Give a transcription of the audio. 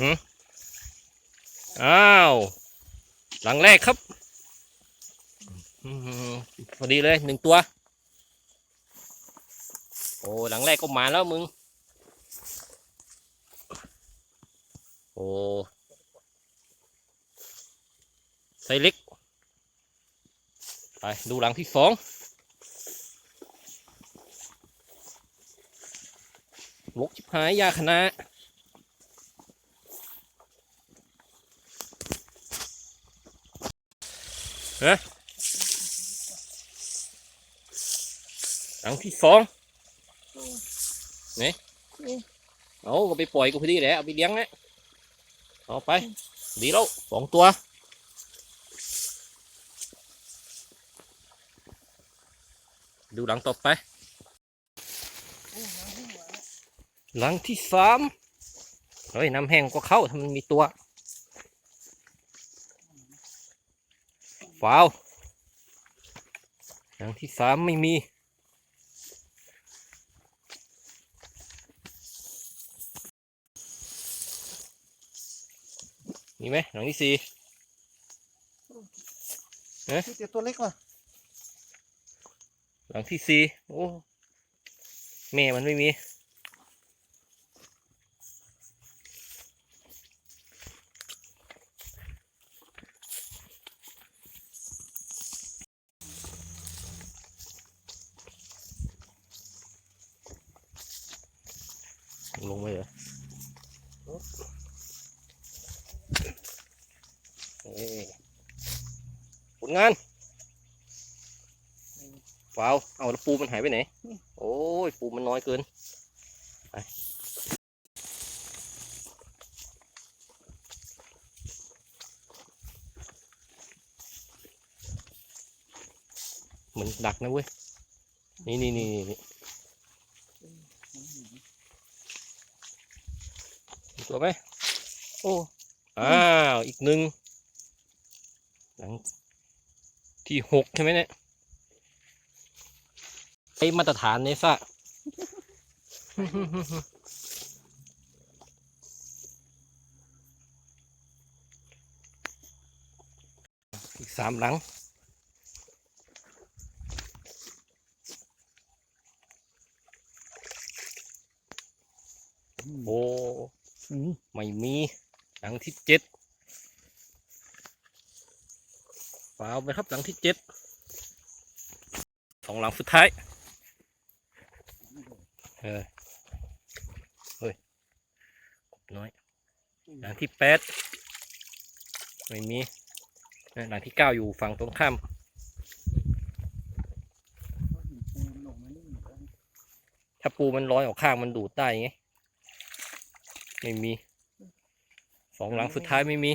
หืมอ้าว หลังแรกครับพอดีเลยหนึ่งตัว โอ้หลังแรกก็มาแล้วมึง โอ้ไซเล็ก ไป ดูหลังที่สองวกชิบหายยาคณะ ฮะหลังที่สองนี่เอาก็ไปปล่อยกูพอดีแหละเอาไปเลี้ยงนะเอาไป ดีแล้วสองตัวดูหลังต่อไป หลังที่สามเฮ้ยน้ำแห้งก็เข้าถ้ามันมีตัว ฟาวหลังที่สามไม่มี มีไหมหลังที่สี่ที่เจอตัวเล็กว่ะหลังที่สี่โอ้ แม่มันไม่มี ลงไปเหรอเอ้ยผลงานฟาวเอาแล้วปูมันหายไปไหน โอ้ย ปูมันน้อยเกิน ไปเหมือนดักนะเว้ย นี่นี่นี่นี่ มีตัวไหมโอ้อ้าวอีกหนึ่งหลังที่หกใช่ไหมเนี่ยไอมาตรฐานเนี่ยซะอีกสามหลังโอ้อืม ไม่มีหลังที่เจ็ดฝาวไปครับหลังที่เจ็ดสองหลังสุดท้ายเออเฮ้ยกบน้อย หลังที่แปดไม่มีหลังที่เก้าอยู่ฝั่งตรงข้ามถ้าปูมันลอยออกข้างมันดูดได้ไง ไม่มี สองหลังสุดท้ายไม่มี